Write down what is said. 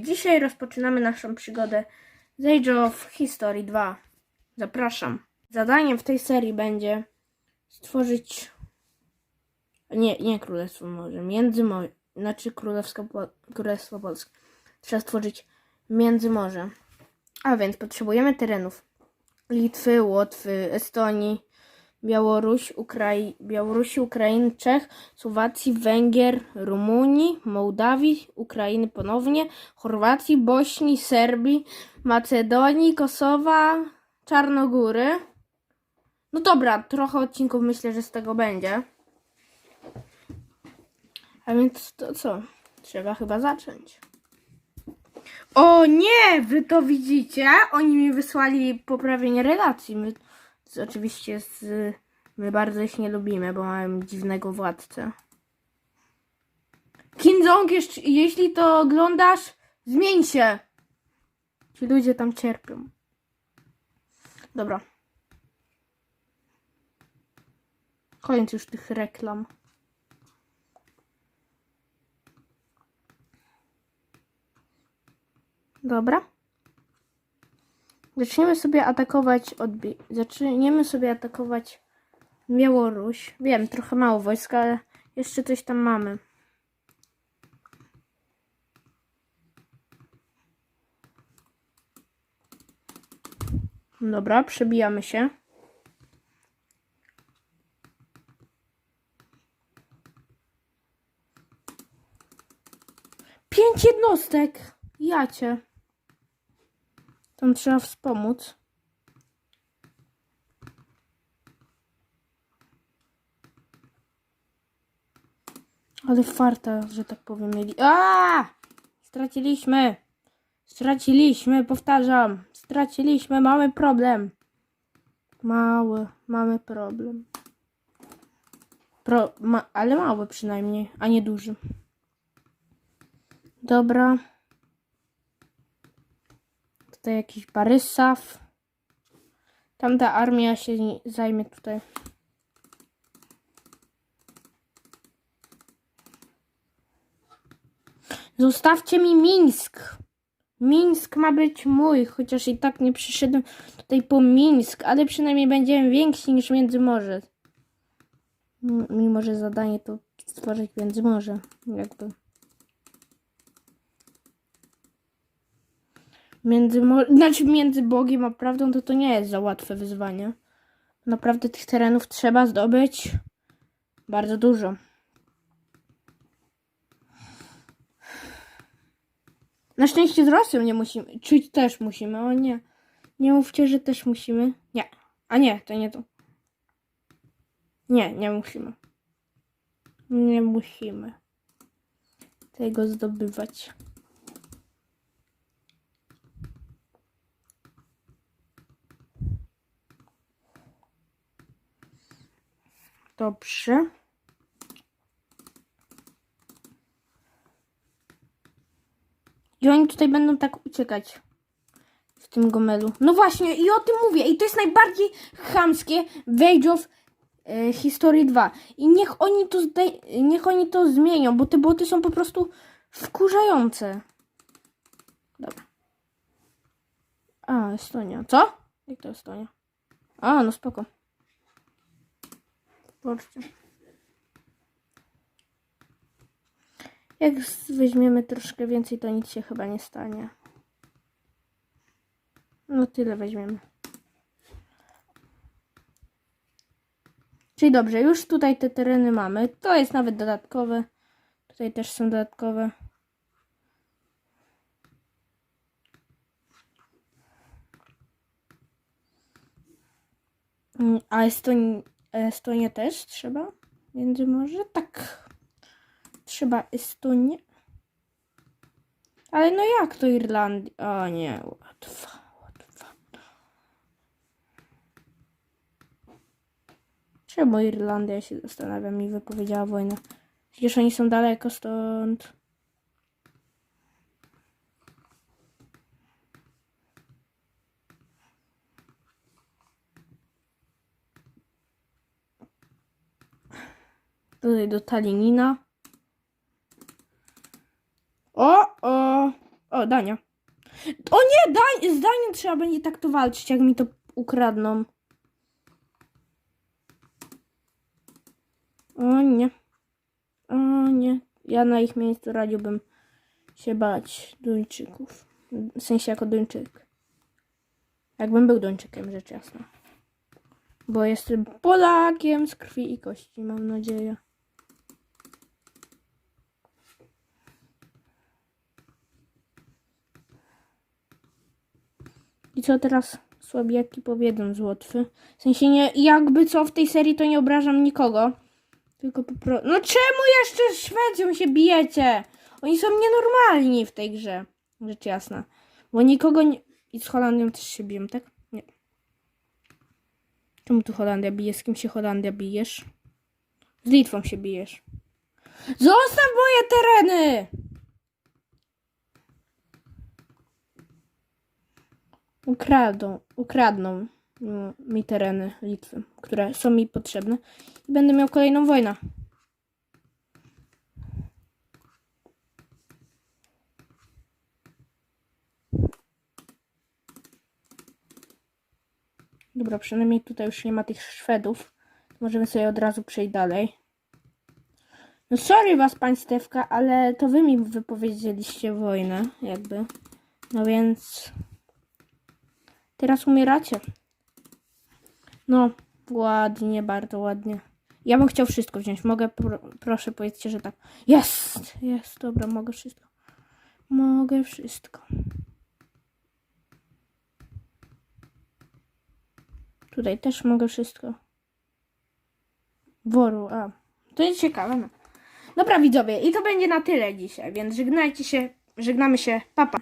Dzisiaj rozpoczynamy naszą przygodę z Age of History 2. Zapraszam. Zadaniem w tej serii będzie stworzyć. Nie, nie Królestwo Morze, Międzymorze. Znaczy Królewsko, Królestwo Polskie. Trzeba stworzyć Międzymorze. A więc potrzebujemy terenów Litwy, Łotwy, Estonii, Białoruś, Ukrai... Białorusi, Ukrainy, Czech, Słowacji, Węgier, Rumunii, Mołdawii, Ukrainy ponownie, Chorwacji, Bośni, Serbii, Macedonii, Kosowa, Czarnogóry. No dobra, trochę odcinków myślę, że z tego będzie. A więc to co? Trzeba chyba zacząć. O nie! Wy to widzicie? Oni mi wysłali poprawienie relacji. My, to oczywiście z, my bardzo ich nie lubimy, bo mają dziwnego władcę. Kim Jong, jeśli to oglądasz, zmień się! Ci ludzie tam cierpią. Dobra. Koniec już tych reklam. Dobra. Zaczniemy sobie atakować odbi... Zaczniemy sobie atakować Białoruś. Wiem, trochę mało wojska, ale jeszcze coś tam mamy. Dobra, przebijamy się. Pięć jednostek! Jacie. Tam trzeba wspomóc. Ale farta, że tak powiem, mieli. A! Straciliśmy! Straciliśmy, powtarzam. Straciliśmy, mamy problem. Mały, mamy problem. Pro, ma, ale mały przynajmniej, a nie duży. Dobra. Tutaj jakiś Barysaw. Tamta armia się zajmie tutaj. Zostawcie mi Mińsk. Mińsk ma być mój, chociaż i tak nie przyszedłem tutaj po Mińsk, ale przynajmniej będziemy więksi niż Międzymorze. Mimo, że zadanie to stworzyć Międzymorze, jakby. Między, znaczy między Bogiem a prawdą to to nie jest za łatwe wyzwanie. Naprawdę tych terenów trzeba zdobyć bardzo dużo. Na szczęście z Rosją nie musimy. Czuć też musimy. O nie. Nie mówcie, że też musimy. Nie. A nie, to nie to. Nie, nie musimy. Nie musimy tego zdobywać. Dobrze. I oni tutaj będą tak uciekać. W tym gomelu. No właśnie, i o tym mówię. I to jest najbardziej chamskie w Age of e, History 2. I niech oni to niech oni to zmienią, bo te boty są po prostu wkurzające. Dobra. A, Estonia. Co? Jak to Estonia? A, no spoko. Zobaczcie. Jak weźmiemy troszkę więcej, to nic się chyba nie stanie. No tyle weźmiemy. Czyli dobrze, już tutaj te tereny mamy. To jest nawet dodatkowe. Tutaj też są dodatkowe. Mm, A Eston... Estonię też trzeba? Między może? Tak. Trzeba Estonię. Ale no jak to Irlandia? O nie, łatwa, łatwa. Czemu Irlandia się zastanawiam i wypowiedziała wojnę? Przecież oni są daleko stąd. Tutaj do Talinina. O, o, O, Dania. O nie, Dań, z Danią trzeba będzie tak to walczyć, jak mi to ukradną. O nie. O nie. Ja na ich miejscu radziłbym się bać Duńczyków. W sensie jako Duńczyk. Jakbym był Duńczykiem, rzecz jasna. Bo jestem Polakiem z krwi i kości, mam nadzieję. I co teraz słabiaki powiedzą z Łotwy? W sensie nie, jakby co w tej serii to nie obrażam nikogo. Tylko po prostu... No czemu jeszcze z Szwecją się bijecie? Oni są nienormalni w tej grze. Rzecz jasna. Bo nikogo nie... I z Holandią też się biją, tak? Nie. Czemu tu Holandia bije? Z kim się Holandia bijesz? Z Litwą się bijesz. Zostaw moje tereny! Ukradną, ukradną mm, mi tereny Litwy, które są mi potrzebne. I będę miał kolejną wojnę. Dobra, przynajmniej tutaj już nie ma tych Szwedów. Możemy sobie od razu przejść dalej. No sorry was, państewka, ale to wy mi wypowiedzieliście wojnę, jakby. No więc... Teraz umieracie. No, ładnie, bardzo ładnie. Ja bym chciał wszystko wziąć. Mogę, pro, proszę, powiedzcie, że tak. Jest! Jest, dobra, mogę wszystko. Mogę wszystko. Tutaj też mogę wszystko. Woru, a. To jest ciekawe. No. Dobra, widzowie, i to będzie na tyle dzisiaj, więc żegnajcie się, żegnamy się, papa.